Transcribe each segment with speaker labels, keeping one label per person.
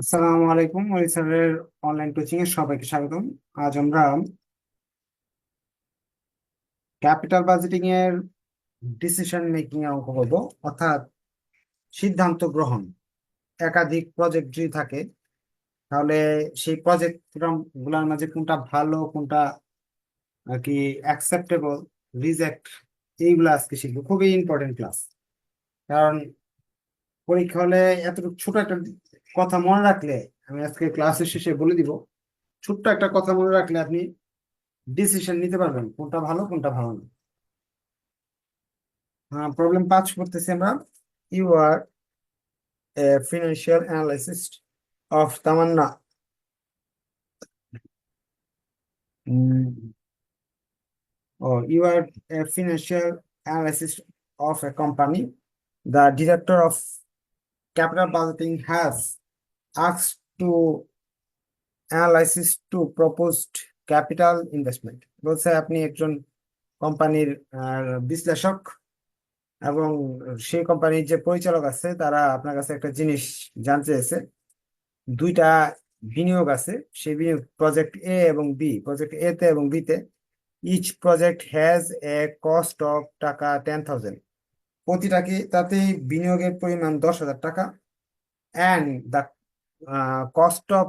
Speaker 1: আসসালামু আলাইকুম ওই স্যারের অনলাইন কোচিং এ সবাইকে স্বাগতম। আজ আমরা ক্যাপিটাল বাজেটিং এর ডিসিশন মেকিং এর অঙ্ক করব, অর্থাৎ সিদ্ধান্ত গ্রহণ। একাধিক প্রজেক্ট যদি থাকে, তাহলে সেই প্রজেক্টগুলোর মাঝে কোনটা ভালো, কোনটা আর কি অ্যাকসেপ্টেবল রিজেক্ট এইগুলো আজকে শিখব। খুবই ইম্পর্টেন্ট ক্লাস কারণ পরীক্ষা হলে এতটুকু ছোট একটা কথা মনে রাখলে আমি আজকে ক্লাসের শেষে বলে দিব, ছোট্ট একটা কথা মনে রাখলে আপনি ডিসিশন নিতে পারবেন, কোনটা ভালো কোনটা ভালো না। হ্যাঁ প্রবলেম পাঁচ করতেছি আমরা। You are a financial analyst of Tamanna or you are a financial analyst of a company. The director of capital budgeting has asked to analysis to proposed capital investment. বলছে, আপনি একজন কোম্পানির বিশ্লেষক এবং সেই কোম্পানির যে পরিচালক আছে, তারা আপনার কাছে একটা জিনিস জানতে চেয়েছে দুইটা বিনিয়োগ আছে। সেই বিনিয়োগ প্রজেক্ট এ এবং বি প্রজেক্ট এ তে এবং বি তে each project has a cost of taka ten thousand প্রতিটাকে তাতে বিনিয়োগের পরিমাণ দশ হাজার টাকা। And the cost of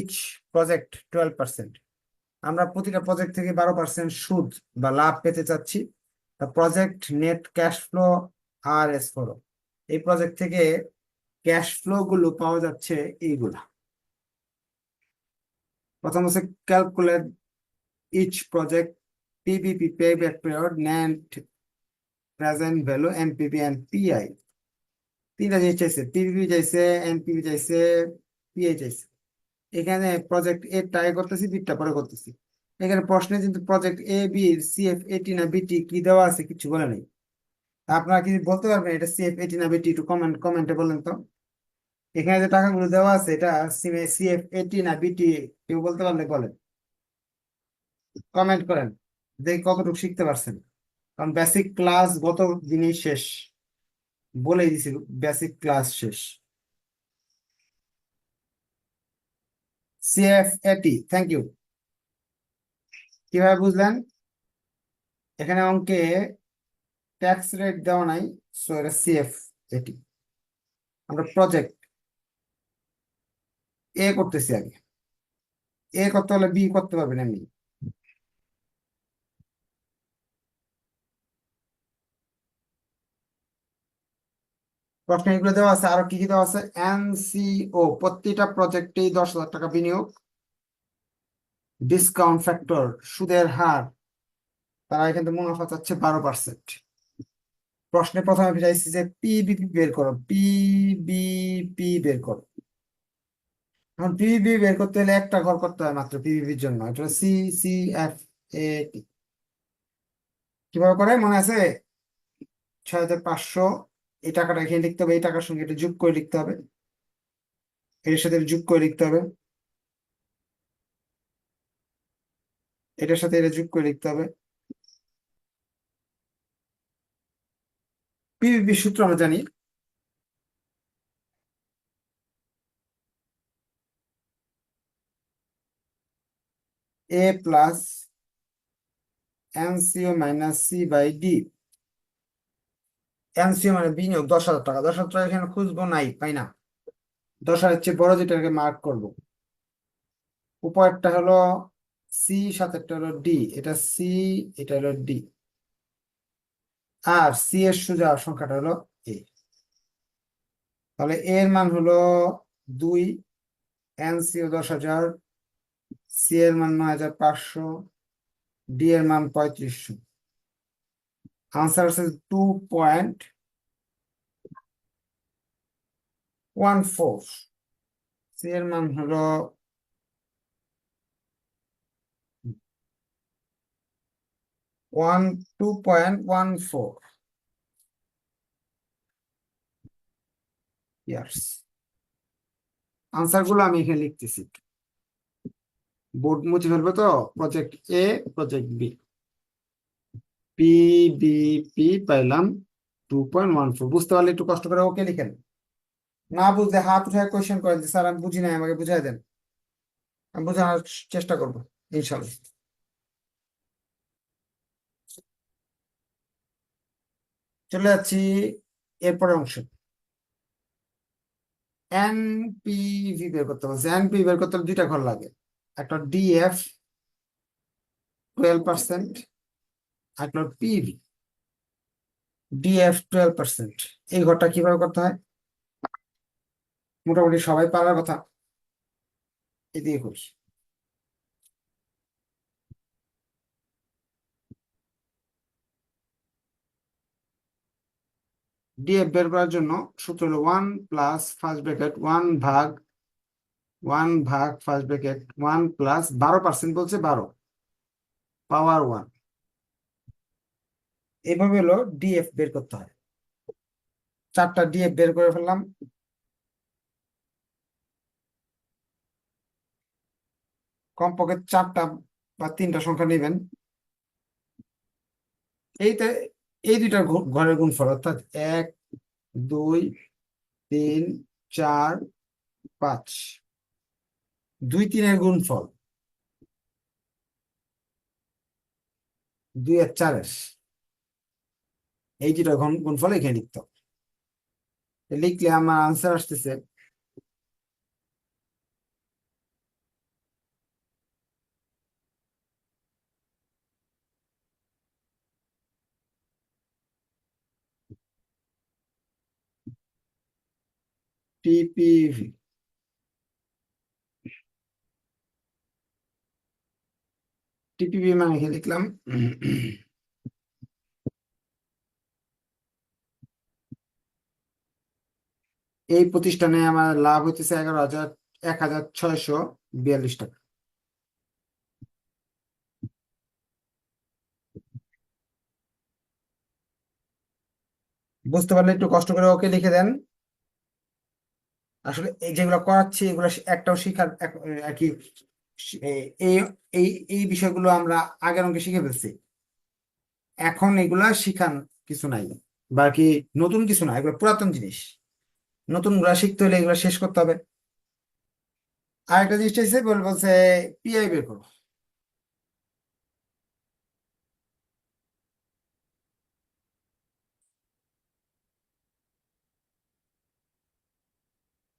Speaker 1: each project twelve percent আমরা প্রতিটা প্রজেক্ট থেকে বারো পার্সেন্ট সুদ বা লাভ পেতে চাচ্ছি। প্রজেক্ট নেট ক্যাশ ফ্লো আর এস ফোর এই প্রজেক্ট থেকে ক্যাশ ফ্লো গুলো পাওয়া যাচ্ছে এইগুলা। প্রথম হচ্ছে calculate each project PPP payback period, NAND present value NPV and PI তিনটা জিনিস চাইছে পিপিপি চাইছে এনপিপি চাইছে পিআই চাইছে এখানে প্রজেক্ট এ ট্রাই করতেছি বিটটা পরে করতেছি। এখানে প্রশ্নে কিন্তু প্রজেক্ট এ বি সিএফ এটি না বিটি কি দেওয়া আছে কিছু বলে নেই। আপনারা কি বলতে পারবেন এটা সিএফ এটি না বিটি একটু কমেন্ট কমেন্টে বলেন তো। এখানে যে টাকাগুলো দেওয়া আছে এটা সিএফ এটি না বিটি কেউ বলতে পারলে বলেন। কমেন্ট করেন, দেখি কতটুকু শিখতে পারছেন। কারণ বেসিক ক্লাস গত দিনই শেষ। বলে দিছি বেসিক ক্লাস শেষ। সিএফ এটি থ্যাংক ইউ কীভাবে বুঝলেন? এখানে অঙ্কে ট্যাক্স রেট দেওয়া নাই সো এটা সিএফ এটি আমরা প্রজেক্ট এ করতেছি আগে। এ করতে হলে বি করতে পারবেন এমনি। প্রশ্নে এগুলো দেওয়া আছে, আরও কি কি দেওয়া আছে? এনসিও প্রতিটা প্রজেক্টেই দশ হাজার টাকা বিনিয়োগ। ডিসকাউন্ট ফ্যাক্টর সুদের হার, তারা এখান মুনাফা চাচ্ছে বারো পার্সেন্ট প্রশ্নে প্রথমে চাইছি যে পিবিপি বের করো পিবিপি বের করো। এখন পিবিপি বের করতে হলে একটা ঘর করতে হয় মাত্র পিবিপির জন্য, এটা সি সি এফ এ কীভাবে করে? মনে আছে? ছয় হাজার পাঁচশো এই টাকাটা এখানে লিখতে হবে, এই টাকার সঙ্গে এটা যোগ করে লিখতে হবে। এর সাথে যোগ করে লিখতে হবে। এটার সাথে এটা যোগ করে লিখতে হবে। পিবিপি সূত্র আমরা জানি। A plus NCO minus C by D NCO মানে বিনিয়োগ দশ হাজার টাকা। দশ হাজার টাকা এখানে খুঁজবো নাই পাই না? দশ হাজার চেয়ে বড় যেটাকে মার্ক করব। উপরেরটা হলো সি সাতেরটা হলো ডি এটা সি এটা হলো ডি আর সি এর সোজা সংখ্যাটা হলো এ তাহলে এর মান হলো দুই এনসিও দশ হাজার সি এর মান নয় হাজার পাঁচশো ডি এর মান পঁয়ত্রিশশো। পয়েন্ট ওয়ান ফোর সি এর মান হলো one two point one four years answer আমি এখানে লিখতেছি। বোর্ড মুছে ফেলব তো? Project A project B PBP পাইলাম টু পয়েন্ট ওয়ান ফোর বুঝতে পারলে একটু কষ্ট করে ওকে লিখেন। না বুঝলে হাত উঠে কোয়েশ্চেন করেন যে, স্যার, আমি বুঝি নাই, আমাকে বুঝাই দেন। আমি বোঝানোর চেষ্টা করব ইনশাল্লাহ চলে যাচ্ছি এরপরের অংশ। এনপিভি বের করতে বলছে এনপি বের করতে হলে দুইটা ঘর লাগে। একটা ডিএফ টুয়েলভ পার্সেন্ট একটা পিভি ডিএফ টুয়েলভ পার্সেন্ট এই ঘরটা কীভাবে করতে হয়? মোটামুটি সবাই পারার কথা। এদিকে করি। ডিএফ বের করার জন্য সূত্র হলো one plus first bracket one ভাগ ওয়ান ভাগ ফার্স্ট ব্র্যাকেট ওয়ান প্লাস বারো পার্সেন্ট বলছে বারো। পাওয়ার ওয়ান এভাবে হলো ডিএফ বের করতে হয়। চারটা ডিএফ বের করে ফেললাম। কমপক্ষে চারটা বা তিনটা সংখ্যা নেবেন। এইটা, এই দুইটা ঘরের গুণফল অর্থাৎ এক, দুই, তিন, চার, পাঁচ। দুই তিনের গুণফল। দুই আর চারের। এই দুটা ঘন গুণফল এখানে লিখতে হবে লিখলে আমার আনসার আসতেছে। টিপিভি টিপিভি মানে লিখলাম? এই প্রতিষ্ঠানে আমার লাভ হইতেছে এগারো হাজার, এক হাজার ছয়শো বিয়াল্লিশ টাকা। বুঝতে পারলে একটু কষ্ট করে ওকে লিখে দেন। আসলে এই যেগুলো করাচ্ছি, এগুলো একটাও শিখার আর কি এই এই এই বিষয়গুলো আমরা আগের অঙ্কে শিখে ফেলছি। এখন এগুলা শিখান কিছু নাই বাকি নতুন কিছু না, এগুলো পুরাতন জিনিস। নতুনগুলা শিখতে হলে এগুলো শেষ করতে হবে। আরেকটা জিনিসটা হচ্ছে বল বলছে পিআই বের করো।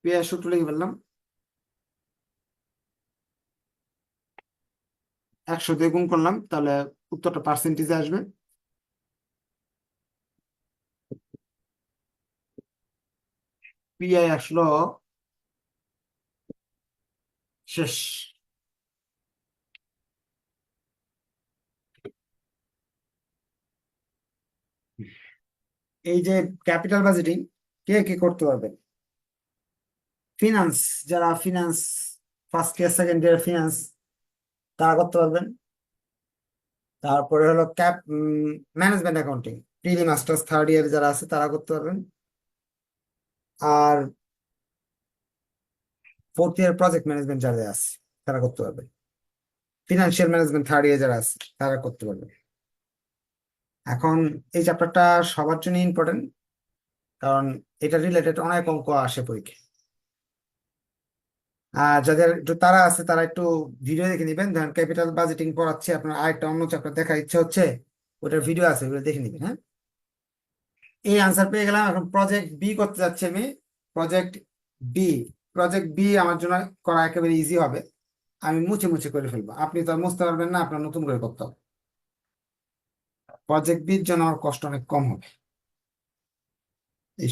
Speaker 1: পিআই সূত্র লিখে ফেললাম। একশো দিয়ে গুণ করলাম, তাহলে উত্তরটা পার্সেন্টেজে আসবে। পিআই আসলো। শেষ। এই যে ক্যাপিটাল বাজেটিং, কে কে করতে পারবে? ফিনান্স যারা finance first year second year finance তারা করতে পারবেন। তারপরে হলো cap management accounting prelim masters third year যারা আছে, তারা করতে পারবেন। আর ফোর্থ ইয়ার প্রজেক্ট ম্যানেজমেন্ট যারা আছে, তারা করতে পারবে। ফিনান্সিয়াল ম্যানেজমেন্ট থার্ড ইয়ার যারা আছে, তারা করতে পারবে। এখন এই চ্যাপ্টারটা সবার জন্য ইম্পর্টেন্ট কারণ এটা রিলেটেড অনেক অঙ্ক আসে পরীক্ষায়। আর যাদের একটু তারা আছে, তারা একটু ভিডিও দেখে নেবেন। ধরেন ক্যাপিটাল বাজেটিং পড়াচ্ছে, আপনার আরেকটা অন্য চ্যাপ্টার দেখার ইচ্ছা হচ্ছে, ওটার ভিডিও আছে, ওগুলো দেখে নেবেন হ্যাঁ? এই আনসার পেয়ে গেলাম। এখন প্রজেক্ট বি করতে যাচ্ছি আমি। প্রজেক্ট বি প্রজেক্ট বি আমার জন্য করা একেবারে ইজি হবে। আমি মুছে মুছে করে ফেলব। আপনি তো আর মুছতে পারবেন না, আপনার নতুন করে করতে হবে। প্রজেক্ট বির জন্য আমার কষ্ট অনেক কম হবে। এই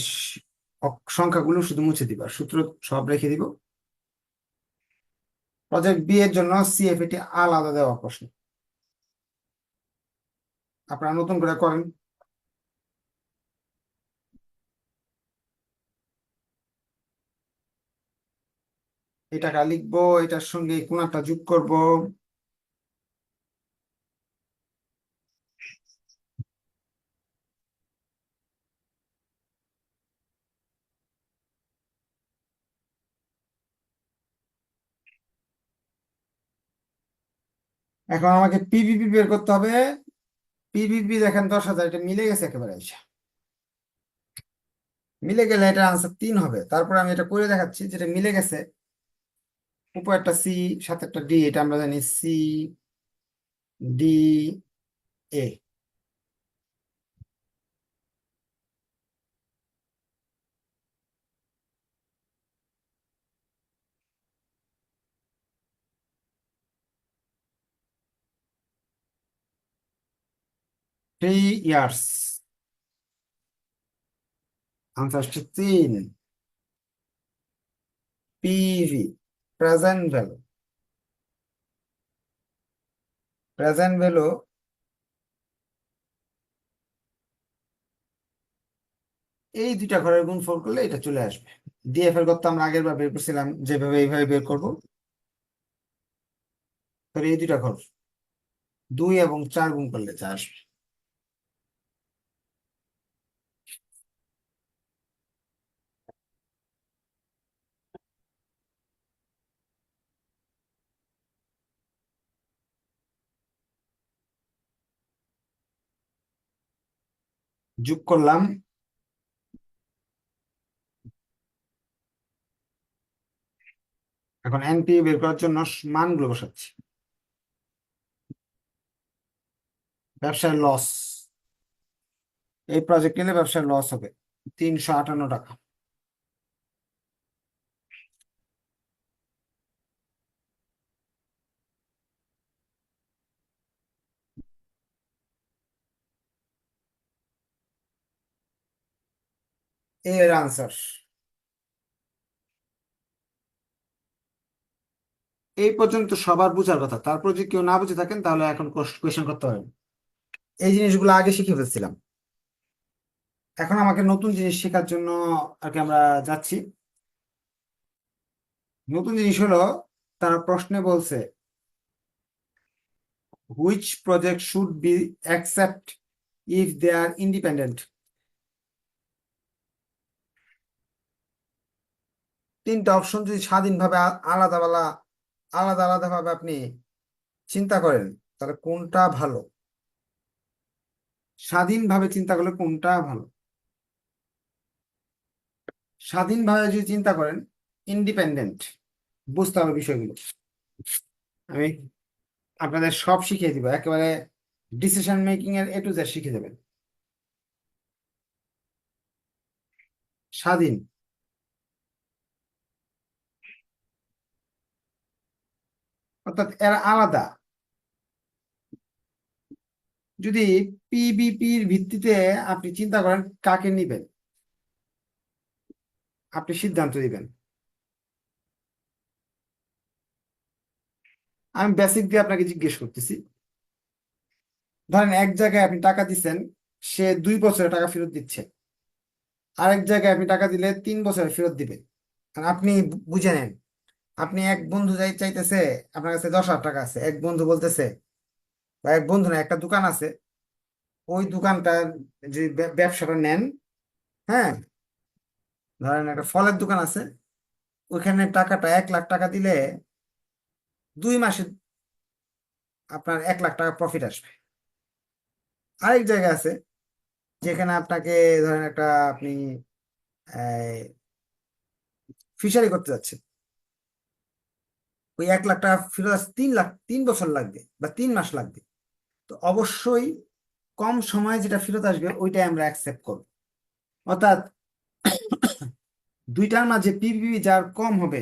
Speaker 1: সংখ্যাগুলো শুধু মুছে দিবা সূত্র সব রেখে দিব। প্রজেক্ট বি এর জন্য সিএফএটি আলাদা দেওয়া প্রশ্ন। আপনারা নতুন করে করেন। এই টাকা লিখব, এটার সঙ্গে কোন একটা যোগ করব। এখন আমাকে পিভিপি বের করতে হবে। পিভিপি দেখেন দশ হাজার, এটা মিলে গেছে একেবারে মিলে গেলে এটা আনসার তিন হবে। তারপরে আমি এটা করে দেখাচ্ছি, যেটা মিলে গেছে উপর একটা সি সাথে একটা ডি এটা আমরা জানি C D A years answer হচ্ছে তিন। PV present value present value এই দুইটা ঘরের গুণফল করলে এটা চলে আসবে। ডিএফ এর গত আমরা আগের বার বের করছিলাম, যেভাবে এইভাবে বের করব। এই দুইটা ঘর, দুই এবং চার গুণ করলে যা আসবে। যোগ করলাম। এখন এনপি বের করার জন্য মানগুলো বসাচ্ছি। ব্যবসায় লস এই প্রজেক্ট নিলে ব্যবসায় লস হবে। তিনশো আটান্ন টাকা। এর আনসার এই পর্যন্ত সবার বোঝার কথা। তারপর যদি কেউ না বুঝে থাকেন, তাহলে এখন কোয়েশ্চেন করতে হবে। এই জিনিসগুলো আগে শিখে ফেলছিলাম। এখন আমাকে নতুন জিনিস শেখার জন্য আর কি আমরা যাচ্ছি। নতুন জিনিস হলো, তারা প্রশ্নে বলছে which project should be accept if they are independent তিনটা অপশন যদি স্বাধীনভাবে আলাদা আলাদা আলাদা আলাদা ভাবে আপনি চিন্তা করেন, তাহলে কোনটা ভালো? স্বাধীনভাবে চিন্তা করলে কোনটা ভালো? স্বাধীনভাবে যদি চিন্তা করেন ইন্ডিপেন্ডেন্ট বুঝতে হবে বিষয়গুলো। আমি আপনাদের সব শিখিয়ে দিব, একেবারে ডিসিশন মেকিং এর এ টু জেড শিখে দেবেন স্বাধীন। অর্থাৎ এরা আলাদা। যদি পিবিপির ভিত্তিতে আপনি চিন্তা করেন কাকে নিবেন, আপনি সিদ্ধান্ত দিবেন আমি বেসিক দিয়ে আপনাকে জিজ্ঞেস করতেছি। ধরেন এক জায়গায় আপনি টাকা দিচ্ছেন সে দুই বছরে টাকা ফেরত দিচ্ছে। আরেক জায়গায় আপনি টাকা দিলে তিন বছরে ফেরত দিবে আর আপনি বুঝে নেন আপনি এক বন্ধু যাই চাইতেছে, আপনার কাছে দশ হাজার টাকা আছে। এক বন্ধু বলতেছে, বা এক বন্ধু না, একটা দোকান আছে। ওই দোকানটার যে ব্য- ব্যবসাটা নেন হ্যাঁ? ধরেন একটা ফলের দোকান আছে, ওইখানে টাকাটা এক লাখ টাকা দিলে দুই মাসে আপনার এক লাখ টাকা প্রফিট আসবে। আরেক জায়গা আছে, যেখানে আপনাকে ধরেন একটা আপনি ফিশারি করতে যাচ্ছেন। ওই এক লাখ টাকা ফেরত আসতে তিন লাখ, তিন বছর লাগবে বা তিন মাস লাগবে। তো অবশ্যই কম সময়ে যেটা ফেরত আসবে, ওইটাই আমরা অ্যাকসেপ্ট করব। অর্থাৎ দুইটার মাঝে পিপিপি যার কম হবে,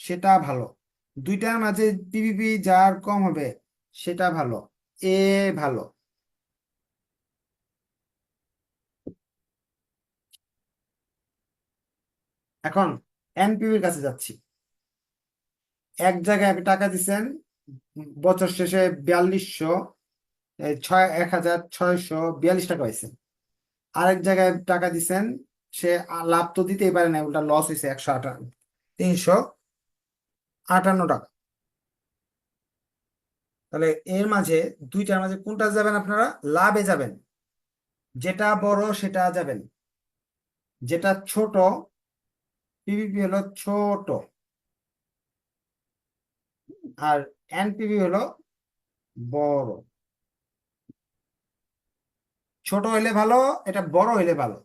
Speaker 1: সেটা ভালো। দুইটার মাঝে পিপিপি যার কম হবে, সেটা ভালো। এ ভালো। এখন এনপিভির কাছে যাচ্ছি। এক জায়গায় আপনি টাকা দিচ্ছেন বছর শেষে বিয়াল্লিশশো ছয়, এক হাজার ছয়শো বিয়াল্লিশ টাকা পাইছেন আরেক জায়গায় টাকা দিচ্ছেন সে লাভ তো দিতেই পারে না, উল্টা লস হয়েছে একশো আটান্ন তিনশো আটান্ন টাকা। তাহলে এর মাঝে, দুইটার মাঝে কোনটা যাবেন আপনারা? লাভে যাবেন। যেটা বড় সেটা যাবেন। যেটা ছোট পিভিপি হলো ছোট। আর এনপিভি হলো বড়। ছোট হইলে ভালো, এটা বড় হইলে ভালো।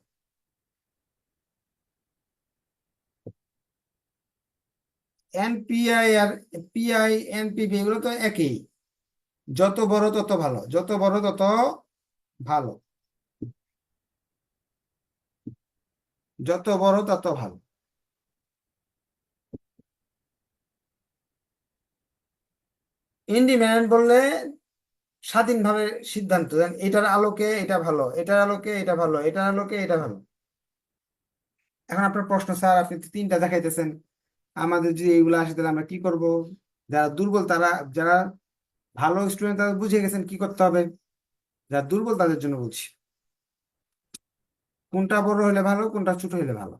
Speaker 1: এনপিআই আর পিআই এনপিভি এগুলো তো একই। যত বড় তত ভালো, যত বড় তত ভালো। যত বড় তত ভালো। ইন্ডিপেন্ডেন্ট বললে স্বাধীনভাবে সিদ্ধান্ত দেন, এটার আলোকে এটা ভালো, এটার আলোকে এটা ভালো, এটার আলোকে এটা ভালো। এখন আপনার প্রশ্ন, স্যার, আপনি তিনটা দেখাইতেছেন। আমাদের যদি এইগুলো আসে, তাহলে আমরা কি করব? যারা দুর্বল, তারা, যারা ভালো স্টুডেন্ট তারা বুঝে গেছেন কি করতে হবে। যারা দুর্বল, তাদের জন্য বলছি। কোনটা বড় হলে ভালো, কোনটা ছোট হলে ভালো?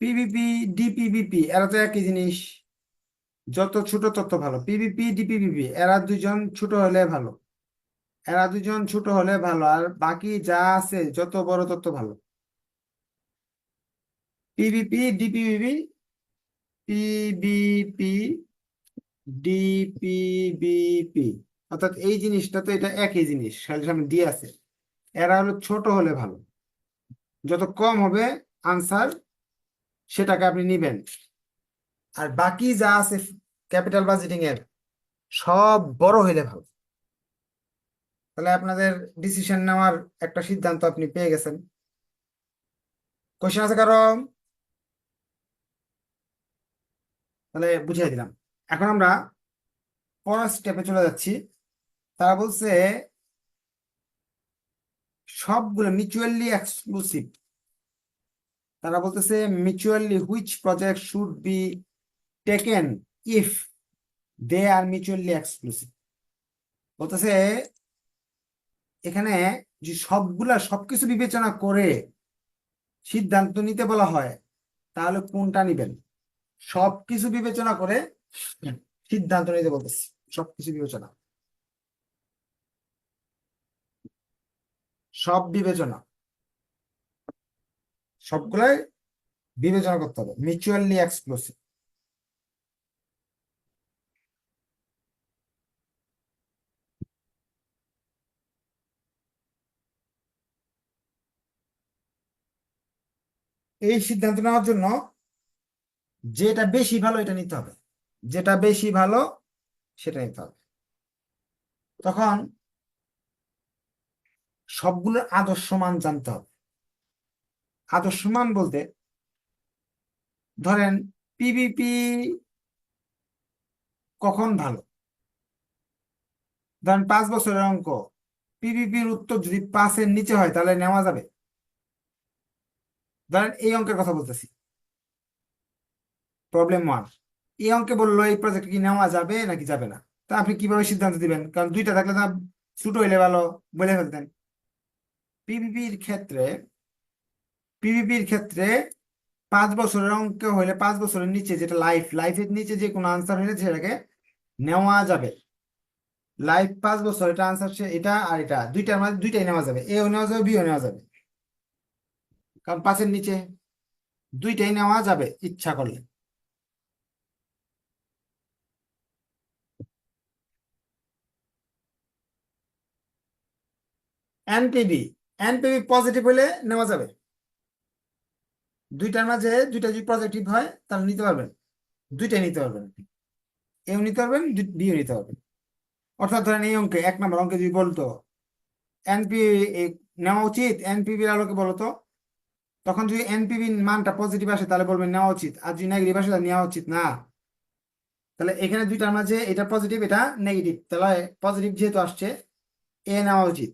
Speaker 1: পিভিপি ডিপিভিপি এরা তো একই জিনিস। যত ছোট তত ভালো। পিভিপি ডিপিভিপি এরা দুজন ছোট হলে ভালো। এরা দুজন ছোট হলে ভালো, আর বাকি যা আছে যত বড় তত ভালো। পিভিপি ডিপিভিপি পিবিপি ডিপিবিপি অর্থাৎ এই জিনিসটা তো এটা একই জিনিস সামনে দিয়ে আছে। এরা হলো ছোট হলে ভালো। যত কম হবে, আনসার সেটাকে আপনি নিবেন। আর বাকি যা আছে ক্যাপিটাল বাজেটিং এর, সব বড় হইলে ভালো। তাহলে আপনাদের ডিসিশন নেওয়ার একটা সিদ্ধান্ত আপনি পেয়ে গেছেন। কোশ্চেন আছে কারও? তাহলে বুঝিয়ে দিলাম। এখন আমরা পরের স্টেপে চলে যাচ্ছি। তারা বলছে, সবগুলো মিউচুয়ালি এক্সক্লুসিভ তারা বলতেছে mutually which project should be taken if they are mutually exclusive বলতেছে, এখানে যে সবগুলা সবকিছু বিবেচনা করে সিদ্ধান্ত নিতে বলা হয়, তাহলে কোনটা নিবেন? সবকিছু বিবেচনা করে সিদ্ধান্ত নিতে বলতেছি, সবকিছু বিবেচনা। সব বিবেচনা। সবগুলাই বিবেচনা করতে হবে মিউচুয়ালি এক্সক্লুসিভ এই সিদ্ধান্ত নেওয়ার জন্য যেটা বেশি ভালো এটা নিতে হবে, যেটা বেশি ভালো সেটা নিতে হবে। তখন সবগুলোর আদর্শ মান জানতে হবে। আদর্শ মান বলতে ধরেন পিবিপি কখন ভালো? ধরেন পাঁচ বছরের অঙ্ক পিবিপির উত্তর যদি পাঁচের নিচে হয় তাহলে নেওয়া যাবে? ধরেন এই অঙ্কের কথা বলতেছি। প্রবলেম ওয়ান এই অঙ্কে বলল এই প্রজেক্ট কি নেওয়া যাবে নাকি যাবে না? তা আপনি কীভাবে সিদ্ধান্ত দিবেন? কারণ দুইটা থাকলে না ছোট হইলে ভালো, বলে ফেলতেন। পিভিপির ক্ষেত্রে পিভিপির ক্ষেত্রে পাঁচ বছরের অঙ্ক হইলে পাঁচ বছরের নিচে যেটা লাইফ লাইফের নিচে যে কোনো আনসার হইলে সেটাকে নেওয়া যাবে। লাইফ পাঁচ বছর, এটা আনসার এটা আর এটা, দুইটার মাঝে দুইটাই নেওয়া যাবে। এও নেওয়া যাবে বিও নেওয়া যাবে। কারণ পাঁচের নিচে দুইটাই নেওয়া যাবে ইচ্ছা করলে। এনপিবি এনপিবি পজিটিভ হলে নেওয়া যাবে। দুইটার মাঝে দুইটা যদি পজিটিভ হয়, তাহলে নিতে পারবেন। দুইটাই নিতে পারবেন এও নিতে পারবেন বিও নিতে পারবেন। অর্থাৎ ধরেন এই অঙ্কে, এক নম্বর অঙ্কে যদি বলতো এনপি নেওয়া উচিত এনপিবির আলোকে বলতো, তখন যদি এনপিবি মানটা পজিটিভ আসে, তাহলে বলবেন নেওয়া উচিত। আর যদি নেগেটিভ আসে, তাহলে নেওয়া উচিত না। তাহলে এখানে দুইটার মাঝে এটা পজিটিভ এটা নেগেটিভ তাহলে পজিটিভ যেহেতু আসছে, এ নেওয়া উচিত।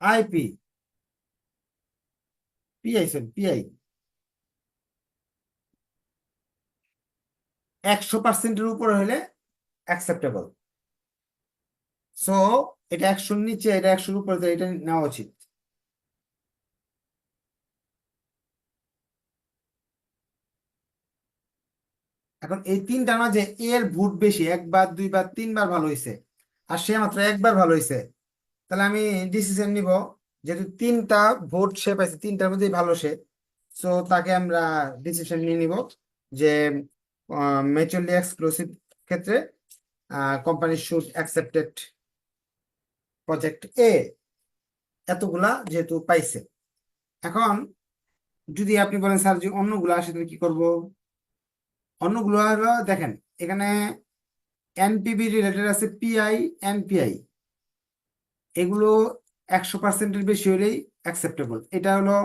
Speaker 1: আইপি পিআই সরি পিআই একশো পার্সেন্টের উপরে হলে অ্যাকসেপ্টেবল সো এটা একশোর নিচে, এটা একশোর উপরে এটা নেওয়া উচিত। এখন এই তিনটার মাঝে এর ভোট বেশি একবার দুইবার তিনবার ভালো হয়েছে আর সে মাত্র একবার ভালো হয়েছে তাহলে আমি ডিসিশন নিব যেহেতু তিনটা ভোট সে পাইছে, তিনটার মধ্যেই ভালো সে। সো তাকে আমরা ডিসিশন নিয়ে নিব যে মেচুরলি এক্সক্লুসিভ ক্ষেত্রে company should accepted project A এতগুলা যেহেতু পাইছে। এখন যদি আপনি বলেন, স্যার যে অন্যগুলো আসে, তাহলে কি করব? অন্যগুলো দেখেন, এখানে এনপিবি রিলেটেড আছে পিআই এনপিআই এগুলো একশো পার্সেন্টের বেশি হলেই অ্যাকসেপ্টেবল এটা হলো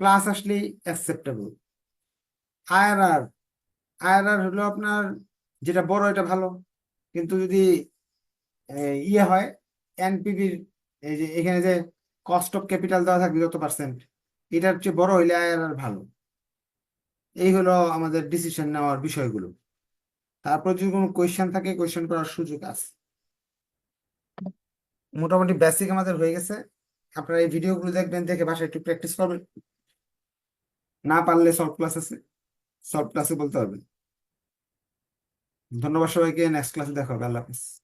Speaker 1: প্লাস আসলেই অ্যাকসেপ্টেবল আইআরআর আইআরআর হলো আপনার যেটা বড়, এটা ভালো। কিন্তু যদি ইয়ে হয় এনপিবির এই যে এখানে যে কস্ট অফ ক্যাপিটাল দেওয়া থাকবে যত পার্সেন্ট এটার চেয়ে বড় হইলে আইআরআর ভালো। এই হলো আমাদের ডিসিশন নেওয়ার বিষয়গুলো। তারপর যদি কোনো কোয়েশ্চেন থাকে কোয়েশ্চেন করার সুযোগ আছে। মোটামুটি বেসিক আমাদের হয়ে গেছে। আপনারা এই ভিডিওগুলো দেখবেন, দেখে বাসায় একটু প্র্যাকটিস করবেন। না পারলে সলভ ক্লাস আছে সলভ ক্লাসে বলতে পারবেন ধন্যবাদ সবাইকে নেক্সট ক্লাসে দেখা হবে, আল্লাহ হাফিজ।